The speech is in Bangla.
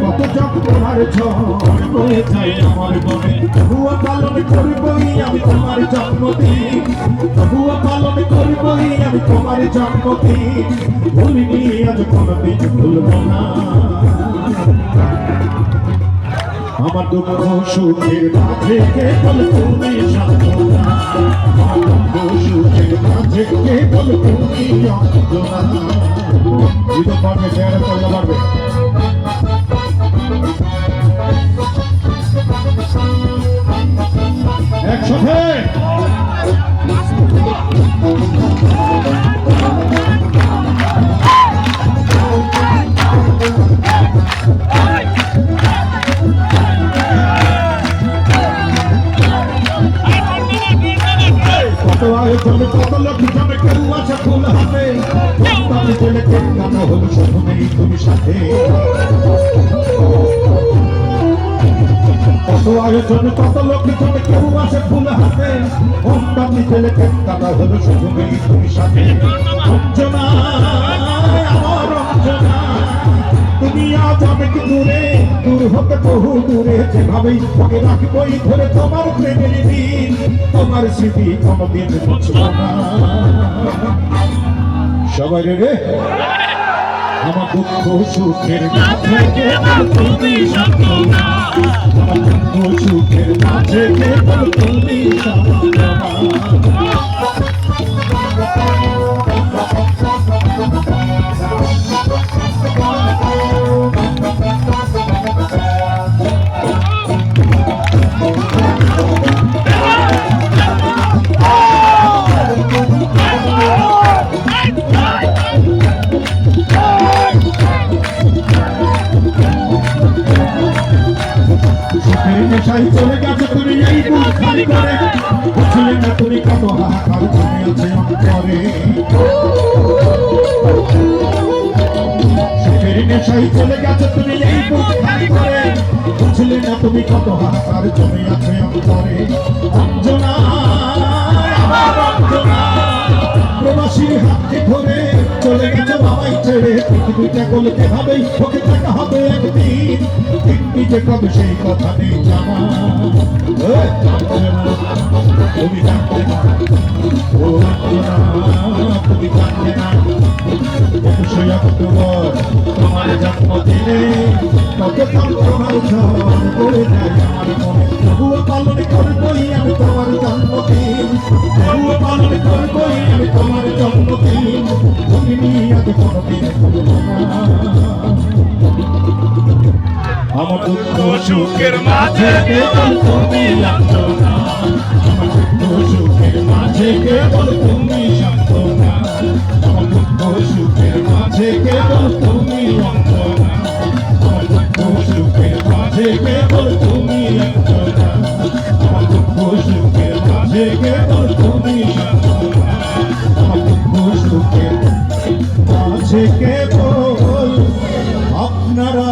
কত যন্ত্রণার ঝড় যায় আমার মনে। আমি তোমার জন্মদিন। তবুও পালন আমি তোমার জন্মদিন। ভুলিনি আজ কোনোদিন ভুলব আমার দুঃখ সুখের মাঝে কেবল তুমি সান্ত্বনা আমার দুঃখ সুখের মাঝে কেবল তুমি দিতে পারবে শেয়ার করতে পারবে। লোক জমে কেউ আছে ফুল হাতে আমি বলে কেন হলো শুধু নেই তুমি সাথে কত আয়োজন কত লোক জমে কেউ আছে ফুল হাতে আমি বলে কেন হলো শুধু নেই তুমি সাথে অঞ্জনা আমার অঞ্জনা তুমি আজ অনেক দূরে, দূর হতে বহু দূরে, যেভাবেই রাখবই ধরে তোমার তোমার স্মৃতি কোনোদিন বুঝব না। সবাই রে আমার দুঃখ সুখের মাঝে কেবল তুমি না। আমার দুঃখ সুখের মাঝে তুমি সান্ত্বনা নেশায় চলে গেছে তুমি এই বুক খালি করে বুঝলে না তুমি কত হাহাকার জমে আছে অন্তরে নেশায় চলে গেছে তুমি করে অঞ্জনা ছেড়ে পৃথিবীটা গলতে হবেই ওকে থাকা হবে একদিন। কিন্তু যে কবে সেই কথা নেই জানা তুমি জানতে তুমি জানতে না। জন্মদিন। আমার দুঃখ সুখের মাঝে কেবল তুমি লাঞ্ছনা আমার দুঃখ সুখের মাঝে কেবল তুমি সান্ত্বনা আমার দুঃখ সুখের মাঝে কেবল তুমি অন্তনা আমার দুঃখ সুখের মাঝে কেবল তুমি অন্তনা আমার দুঃখ সুখের মাঝে কেবল তুমি সান্ত্বনা থেকে বল? আপনারা